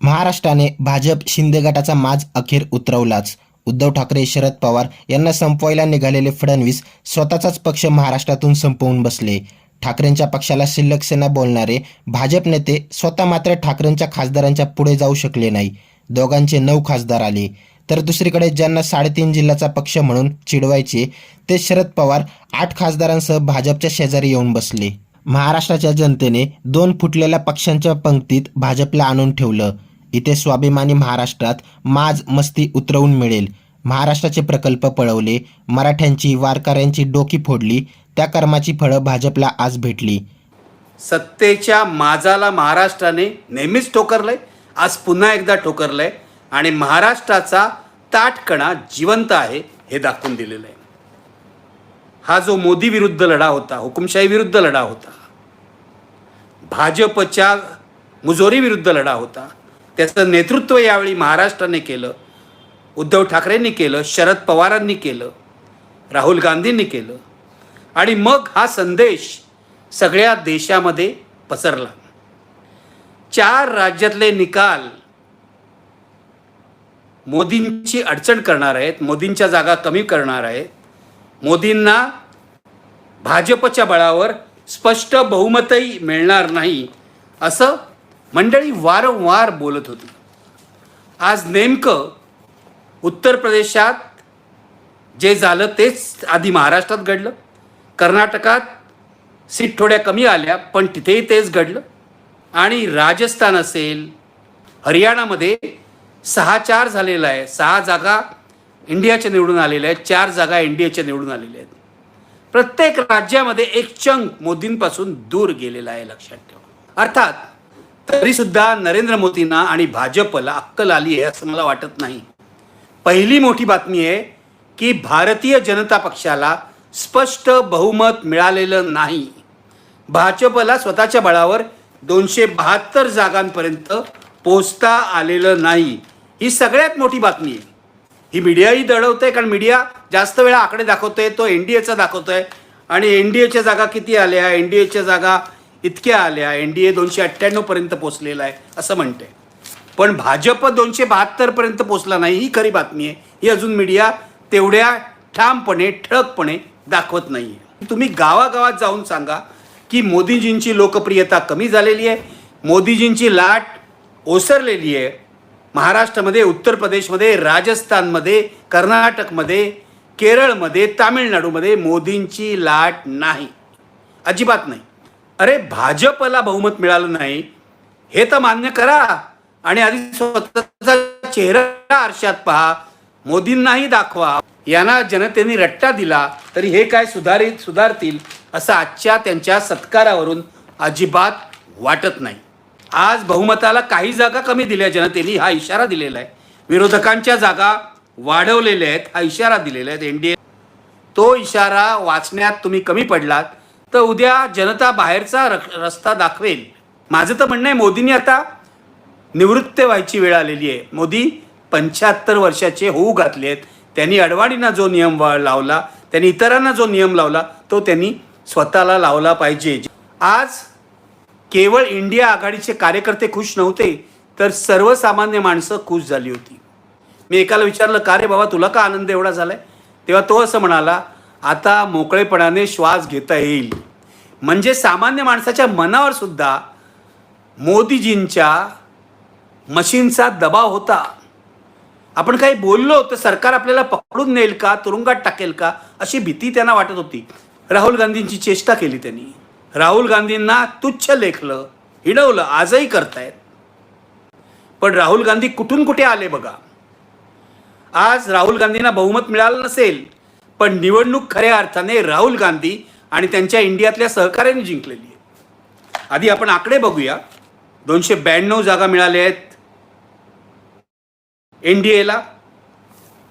महाराष्ट्राने भाजप शिंदे गटाचा माज अखेर उतरवलाच. उद्धव ठाकरे शरद पवार यांना संपवायला निघालेले फडणवीस स्वतःचाच पक्ष महाराष्ट्रातून संपवून बसले. ठाकरेंच्या पक्षाला शिल्लक सेना बोलणारे भाजप नेते स्वतः मात्र ठाकरेंच्या खासदारांच्या पुढे जाऊ शकले नाही. दोघांचे नऊ खासदार आले. तर दुसरीकडे ज्यांना साडेतीन जिल्ह्याचा पक्ष म्हणून चिडवायचे ते शरद पवार आठ खासदारांसह भाजपच्या शेजारी येऊन बसले. महाराष्ट्राच्या जनतेने दोन फुटलेल्या पक्षांच्या पंक्तीत भाजपला आणून ठेवलं. इथे स्वाभिमानी महाराष्ट्रात माज मस्ती उतरवून मिळेल. महाराष्ट्राचे प्रकल्प पळवले मराठ्यांची वारकऱ्यांची डोकी फोडली त्या कर्माची फळं भाजपला आज भेटली. सत्तेच्या माजाला महाराष्ट्राने नेहमीच ठोकरलंय आज पुन्हा एकदा ठोकरलंय आणि महाराष्ट्राचा ताटकणा जिवंत आहे हे दाखवून दिलेलं आहे हा जो मोदी विरुद्ध लढा होता हुकुमशाही विरुद्ध लढा होता भाजपच्या मुजोरी विरुद्ध लढा होता त्याचं नेतृत्व यावेळी महाराष्ट्राने केलं उद्धव ठाकरेंनी केलं शरद पवारांनी केलं राहुल गांधींनी केलं. आणि मग हा संदेश सगळ्या देशामध्ये पसरला. चार राज्यातले निकाल मोदींची अडचण करणार आहेत मोदींच्या जागा कमी करणार आहेत. मोदींना भाजपच्या बळावर स्पष्ट बहुमतही मिळणार नाही असं मंडळी वारंवार बोलत होती. आज नेमकं उत्तर प्रदेशात जे झालं तेच आधी महाराष्ट्रात घडलं. कर्नाटकात सीट थोड्या कमी आल्या पण तिथेही तेच घडलं. आणि राजस्थान असेल हरियाणामध्ये सहा चार झालेला आहे. सहा जागा इंडियाच्या निवडून आलेल्या आहेत. चार जागा इंडियाच्या निवडून आलेल्या आहेत. प्रत्येक राज्यामध्ये एक चंक मोदींपासून दूर गेलेला आहे लक्षात ठेवा. अर्थात तरीसुद्धा नरेंद्र मोदींना आणि भाजपला अक्कल आली आहे असं मला वाटत नाही. पहिली मोठी बातमी आहे की भारतीय जनता पक्षाला स्पष्ट बहुमत मिळालेलं नाही. भाजपला स्वतःच्या बळावर दोनशे बहात्तर जागांपर्यंत पोचता आलेलं नाही. ही सगळ्यात मोठी बातमी आहे. ही मीडियाही दडवते कारण मीडिया जास्त वेळा आकडे दाखवतोय तो एन डी एचा दाखवतोय. आणि एन डी एच्या जागा किती आल्या? एन डी एच्या जागा इतक्या आल्या एन डी ए दोनशे अठ्ठ्याण्णवपर्यंत पोचलेला आहे असं म्हणते. पण भाजप दोनशे बहात्तरपर्यंत पोचला नाही ही खरी बातमी आहे. ही अजून मीडिया तेवढ्या ठामपणे ठळकपणे दाखवत नाही आहे तुम्ही गावागावात जाऊन सांगा की मोदीजींची लोकप्रियता कमी झालेली आहे. मोदीजींची लाट ओसरलेली आहे. महाराष्ट्रामध्ये उत्तर प्रदेशमध्ये राजस्थानमध्ये कर्नाटकमध्ये केरळमध्ये तामिळनाडूमध्ये मोदींची लाट नाही. अजिबात नाही. अरे भाजपला बहुमत मिळालं नाही हे तर मान्य करा. आणि आधी स्वतःचा चेहरा आरशात पहा. मोदींनाही दाखवा. यांना जनतेने रट्टा दिला तरी हे काय सुधारित सुधारतील असं आजच्या त्यांच्या सत्कारावरून अजिबात वाटत नाही. आज बहुमताला काही जागा कमी दिल्या जनतेने हा इशारा दिलेला आहे. विरोधकांच्या जागा वाढवलेल्या आहेत हा इशारा दिलेला आहे. एनडीए तो इशारा वाचण्यात तुम्ही कमी पडलात. तर उद्या जनता बाहेरचा रस्ता दाखवेल. माझं तर म्हणणं आहे मोदींनी आता निवृत्त व्हायची वेळ आलेली आहे. मोदी पंच्याहत्तर वर्षाचे होऊ घातले आहेत. त्यांनी अडवाणींना जो नियम लावला त्यांनी इतरांना जो नियम लावला तो त्यांनी स्वतःला लावला पाहिजे. आज केवळ इंडिया आघाडीचे कार्यकर्ते खुश नव्हते तर सर्वसामान्य माणसं खुश झाली होती. मी एकाला विचारलं का रे बाबा तुला का आनंद एवढा झालाय? तेव्हा तो असं म्हणाला आता मोकळेपणाने श्वास घेता येईल. म्हणजे सामान्य माणसाच्या मनावर सुद्धा मोदीजींच्या मशीनचा दबाव होता. आपण काही बोललो तर सरकार आपल्याला पकडून नेईल का तुरुंगात टाकेल का अशी भीती त्यांना वाटत होती. राहुल गांधींची चेष्टा केली त्यांनी. राहुल गांधींना तुच्छ लेखलं हिडवलं आजही करतायत. पण राहुल गांधी कुठून कुठे आले बघा? आज राहुल गांधींना बहुमत मिळालं नसेल पण निवडणूक खऱ्या अर्थाने राहुल गांधी आणि त्यांच्या इंडियातल्या सहकार्याने जिंकलेली आहे. आधी आपण आकडे बघूया. दोनशे ब्याण्णव जागा मिळाल्या आहेत. एन डी एला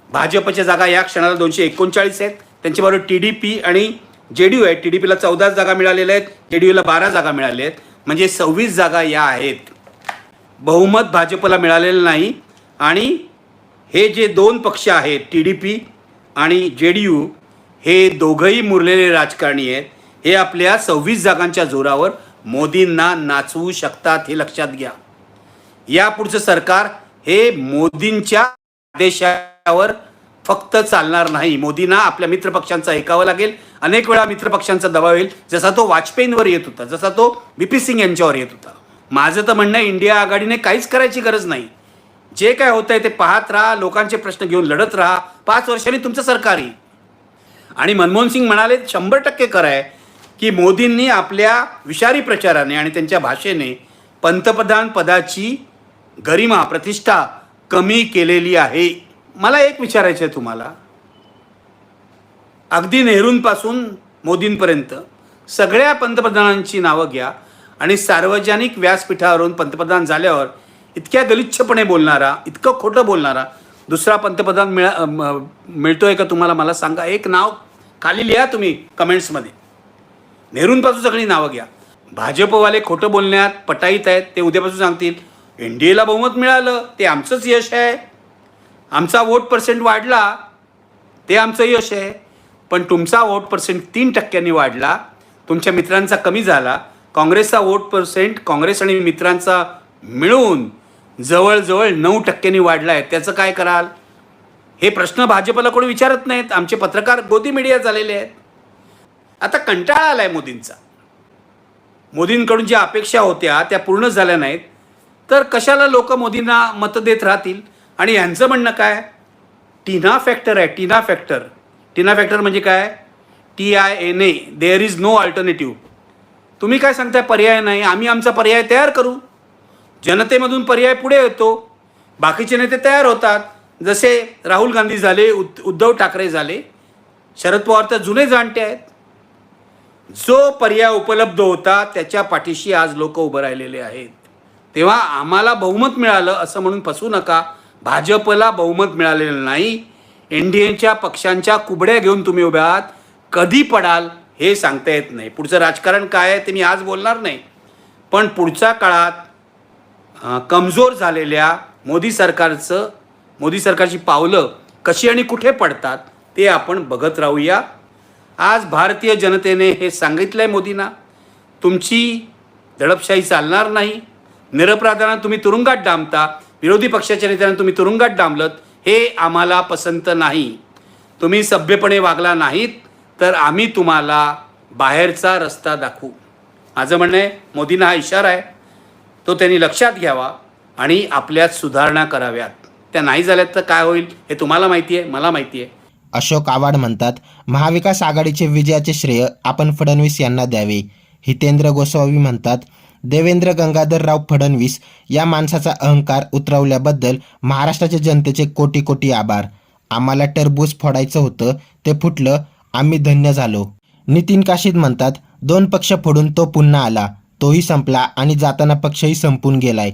भाजपच्या जागा या क्षणाला दोनशे एकोणचाळीस आहेत. त्यांच्याबरोबर टी डी पी आणि जे डी यू आहे टी डी पीला चौदा जागा मिळालेल्या आहेत. जे डी यूला बारा जागा मिळाल्या आहेत. म्हणजे सव्वीस जागा या आहेत. बहुमत भाजपला मिळालेलं नाही. आणि हे जे दोन पक्ष आहेत टी डी पी आणि जे डी यू हे दोघंही मुरलेले राजकारणी आहेत. हे आपल्या सव्वीस जागांच्या जोरावर मोदींना नाचवू शकतात हे लक्षात घ्या. यापुढचं सरकार हे मोदींच्या आदेशावर फक्त चालणार नाही. मोदींना आपल्या मित्रपक्षांचा ऐकावं लागेल. अनेक वेळा मित्रपक्षांचा दबाव येईल. जसा तो वाजपेयींवर येत होता जसा तो बी पी सिंग यांच्यावर येत होता. माझं तर म्हणणं आहे इंडिया आघाडीने काहीच करायची गरज नाही. जे काय होत आहे ते पाहत राहा लोकांचे प्रश्न घेऊन लढत राहा. पाच वर्षांनी तुमचं सरकार येईल. आणि मनमोहन सिंग म्हणाले शंभर टक्के खरं आहे की मोदींनी आपल्या विषारी प्रचाराने आणि त्यांच्या भाषेने पंतप्रधान पदाची गरिमा प्रतिष्ठा कमी केलेली आहे. मला एक विचारायचं आहे तुम्हाला. अगदी नेहरूंपासून मोदींपर्यंत सगळ्या पंतप्रधानांची नावं घ्या आणि सार्वजनिक व्यासपीठावरून पंतप्रधान झाल्यावर इतक्या गलिच्छपणे बोलणारा इतकं खोटं बोलणारा दुसरा पंतप्रधान मिळा मिळतोय का तुम्हाला मला सांगा. एक नाव खाली लिहा तुम्ही कमेंट्समध्ये. नेहरूंपासून सगळी नावं घ्या. भाजपवाले खोटं बोलण्यात पटाईत आहेत ते उद्यापासून सांगतील एन डी एला बहुमत मिळालं ते आमचंच यश आहे. आमचा वोट पर्सेंट वाढला ते आमचं यश आहे. पण तुमचा वोट पर्सेंट तीन टक्क्यांनी वाढला तुमच्या मित्रांचा कमी झाला काँग्रेसचा वोट पर्सेंट काँग्रेस आणि मित्रांचा मिळून जवळजवळ नऊ टक्क्यांनी वाढला आहे. त्याचं काय कराल? हे प्रश्न भाजपला कोणी विचारत नाहीत. आमचे पत्रकार गोदी मीडिया झालेले आहेत. आता कंटाळा आला आहे मोदींचा. मोदींकडून ज्या अपेक्षा होत्या त्या पूर्ण झाल्या नाहीत. तर कशाला लोक मोदींना मतं देत राहतील? आणि यांचं म्हणणं काय? टीना फॅक्टर आहे टीना फॅक्टर. टीना फॅक्टर म्हणजे काय? T I N A there is no alternative तुम्ही काय सांगताय पर्याय नाही? आम्ही आमचा पर्याय तयार करू. जनतेमधून पर्याय पुढे येतो. बाकीचे नेते तयार होतात. जसे राहुल गांधी झाले उद उद्धव ठाकरे झाले शरद पवार तर जुने जाणते आहेत. जो पर्याय उपलब्ध होता त्याच्या पाठीशी आज लोक उभं राहिलेले आहेत. तेव्हा आम्हाला बहुमत मिळालं असं म्हणून फसू नका. भाजपला बहुमत मिळालेलं नाही. एन डी एच्या पक्षांच्या कुबड्या घेऊन तुम्ही उभ्या आहात. कधी पडाल हे सांगता येत नाही. पुढचं राजकारण काय आहे ते मी आज बोलणार नाही. पण पुढच्या काळात कमजोर झालेल्या मोदी सरकारचं मोदी सरकारची पावलं कशी आणि कुठे पडतात ते आपण बघत राहूया. आज भारतीय जनतेने हे सांगितलं आहे मोदींना तुमची दडपशाही चालणार नाही निरपराधांना तुम्ही तुरुंगात डांबता विरोधी पक्षाच्या नेत्यांना तुम्ही तुरुंगात डांबलत हे आम्हाला पसंत नाही. तुम्ही सभ्यपणे वागला नाहीत तर आम्ही तुम्हाला बाहेरचा रस्ता दाखवू. माझं म्हणणं आहे मोदींना हा इशारा आहे. तो त्यांनी लक्षात घ्यावा आणि आपल्यात सुधारणा कराव्यात. त्या नाही झाल्यात तर काय होईल? हे तुम्हाला माहिती आहे मला माहिती आहे अशोक आवाड म्हणतात महाविकास आघाडीचे विजयाचे श्रेय आपण फडणवीस यांना द्यावे. हितेंद्र गोसावी म्हणतात देवेंद्र गंगाधरराव फडणवीस या माणसाचा अहंकार उतरवल्याबद्दल महाराष्ट्राच्या जनतेचे कोटी कोटी आभार. आम्हाला टरबूज फोडायचं होतं ते फुटलं आम्ही धन्य झालो. नितीन काशीद म्हणतात दोन पक्ष फोडून तो पुन्हा आला. तोही संपला आणि जाताना पक्षही संपून गेलाय.